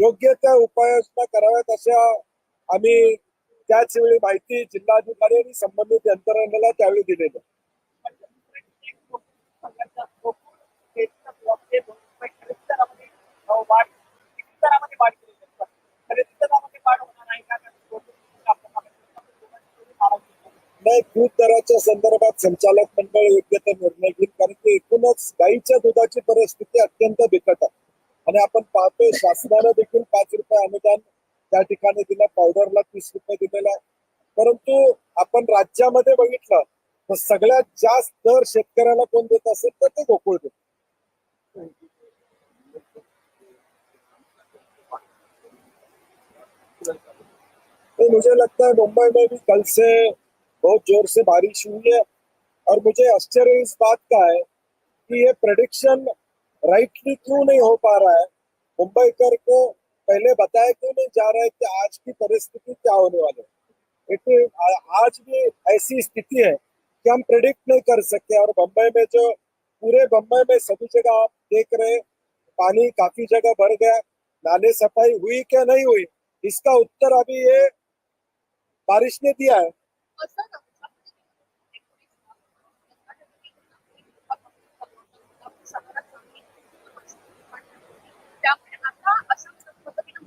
योग्य त्या उपाययोजना कराव्यात अशा आम्ही त्याच वेळी माहिती जिल्हाधिकारी आणि संबंधित यंत्रणेला त्यावेळी दिलेली नाही दूध दराच्या संदर्भात संचालक मंडळ योग्य तर निर्णय घेईल कारण की एकूणच गाईच्या दुधाची परिस्थिती अत्यंत बिकट आहे. आणि आपण पाहतोय शासनानं देखील पाच रुपये अनुदान त्या ठिकाणी दिलं पावडरला तीस रुपये दिलेला आहे. परंतु आपण राज्यामध्ये बघितलं तर सगळ्यात जास्त दर शेतकऱ्याला कोण देत असेल तर ते गोकुळ देत. तो मुझे लगता है मुंबई में भी कल से बहुत जोर से बारिश हुई है। और मुझे आश्चर्य इस बात का है कि ये प्रेडिक्शन राइटली क्यों नहीं हो पा रहा है? मुंबई कर को पहले बताया क्यों नहीं जा रहा है कि आज की परिस्थिति क्या होने वाली है? आ- आज भी ऐसी स्थिति है कि हम प्रिडिक्ट नहीं कर सकते और मुंबई में जो पूरे मुंबई में सभी जगह आप देख रहे पानी काफ़ी जगह भर गया नाले सफ़ाई हुई क्या नहीं हुई? इसका उत्तर अभी ये बारिश ने दिया है।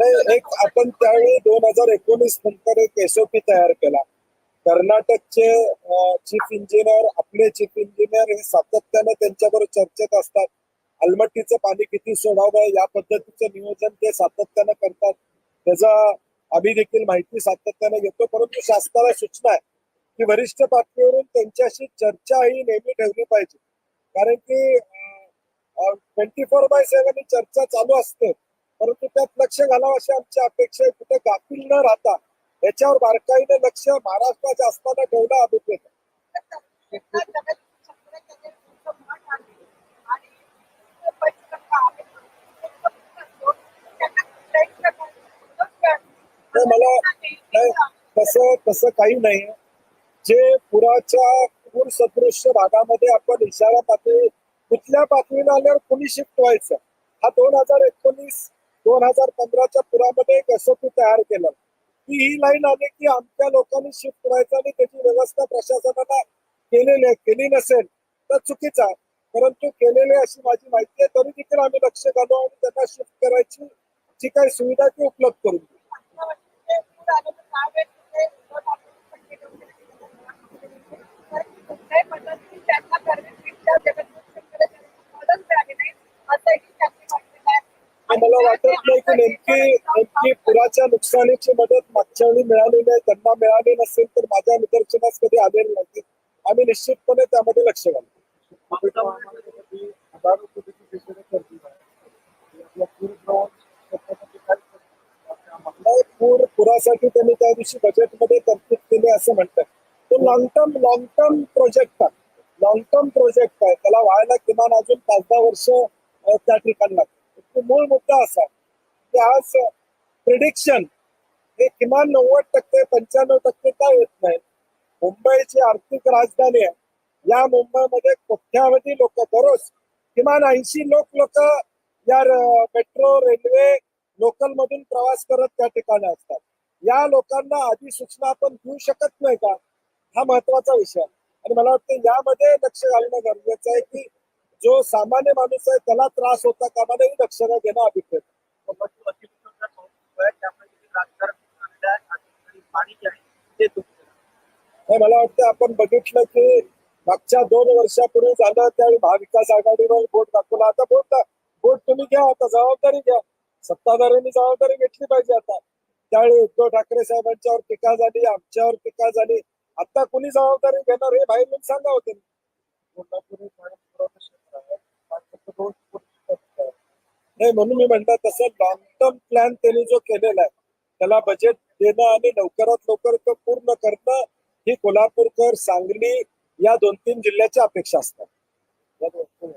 नाही एक आपण त्यावेळी दोन हजार एकोणीस नंतर एक एसओपी तयार केला. कर्नाटकचे चीफ इंजिनियर आपले चीफ इंजिनियर हे सातत्याने त्यांच्याबरोबर चर्चेत असतात. अलमट्टीचं पाणी किती सोडावं या पद्धतीचं नियोजन ते सातत्यानं करतात. त्याचा आम्ही देखील माहिती सातत्याने घेतो. परंतु शासनाला सूचना आहे की वरिष्ठ पातळीवरून त्यांच्याशी चर्चा ही नेहमी ठेवली पाहिजे. कारण की ट्वेंटी फोर बाय सेव्हन ही चर्चा चालू असते. परंतु त्यात लक्ष घालावं अशी आमची अपेक्षा आहे. कुठे गाफील न राहता याच्यावर बारकाईने लक्ष महाराष्ट्राच्या असताना ठेवणं अभिप्रेत. नाही, मला नाही तसं तसं काही नाही. जे पुराच्या पूर सदृश्य भागामध्ये आपण इशारा पातळी कुठल्या पातळीला आल्यावर कुणी शिफ्ट व्हायचं? हा दोन हजार एकोणीस दोन हजार पंधराच्या पुरामध्ये एक एसओपी तयार केलं. की ही लाईन आली की आमच्या लोकांनी शिफ्ट करायचं आणि त्याची व्यवस्था प्रशासनाला केलेली आहे. केली नसेल तर चुकीचा आहे. परंतु केलेली अशी माझी माहिती आहे तरी देखील आम्ही लक्ष घालू आणि त्यांना शिफ्ट करायची जी काही सुविधा ती उपलब्ध करून मला वाटत नाही की नेमकी नेमकी पुराच्या नुकसानीची मदत मागच्या वेळी मिळालेली आहे त्यांना मिळाली नसेल तर माझ्या निदर्शनास कधी आलेली नाही आम्ही निश्चितपणे त्यामध्ये लक्ष घालतो पूर पुरासाठी त्यांनी त्या दिवशी बजेटमध्ये तरतूद केली असं म्हणतात. तो long term long term project आहे. लॉंग टर्म प्रोजेक्ट आहे. त्याला व्हायला किमान अजून पाच दहा वर्ष त्या ठिकाणी लागतात तो मूळ मुद्दा असा की आज प्रिडिक्शन हे किमान नव्वद टक्के पंच्याण्णव टक्के का येत नाही? मुंबईची आर्थिक राजधानी आहे. या मुंबईमध्ये कोट्यावधी लोक दररोज किमान ऐंशी लोक लोक या मेट्रो रेल्वे लोकल मधून प्रवास करत त्या ठिकाणी असतात. या लोकांना आधी सूचना आपण देऊ शकत नाही का? हा महत्त्वाचा विषय आणि मला वाटतं यामध्ये लक्ष घालणं गरजेचं आहे की जो सामान्य माणूस आहे त्याला त्रास होता कामा नये लक्ष घेणं अभिप्रेत. हे मला वाटतं आपण बघितलं की मागच्या दोन वर्षापूर्वी झालं त्यावेळी महाविकास आघाडीवर बोट दाखवला. आता बोट बोट तुम्ही घ्या आता जबाबदारी घ्या. सत्ताधाऱ्यांनी जबाबदारी घेतली पाहिजे आता. त्यावेळी उद्धव ठाकरे साहेबांच्यावर टीका झाली आमच्यावर टीका झाली. आता कुणी जबाबदारी घेणार हे बाहेर येऊन सांगा होते. नाही म्हणून मी म्हणतात तसं लॉंग टर्म प्लॅन त्यांनी जो केलेला आहे त्याला बजेट देणं आणि लवकरात लवकर तो पूर्ण करणं ही कोल्हापूरकर सांगली या दोन तीन जिल्ह्याची अपेक्षा असतात या दोन-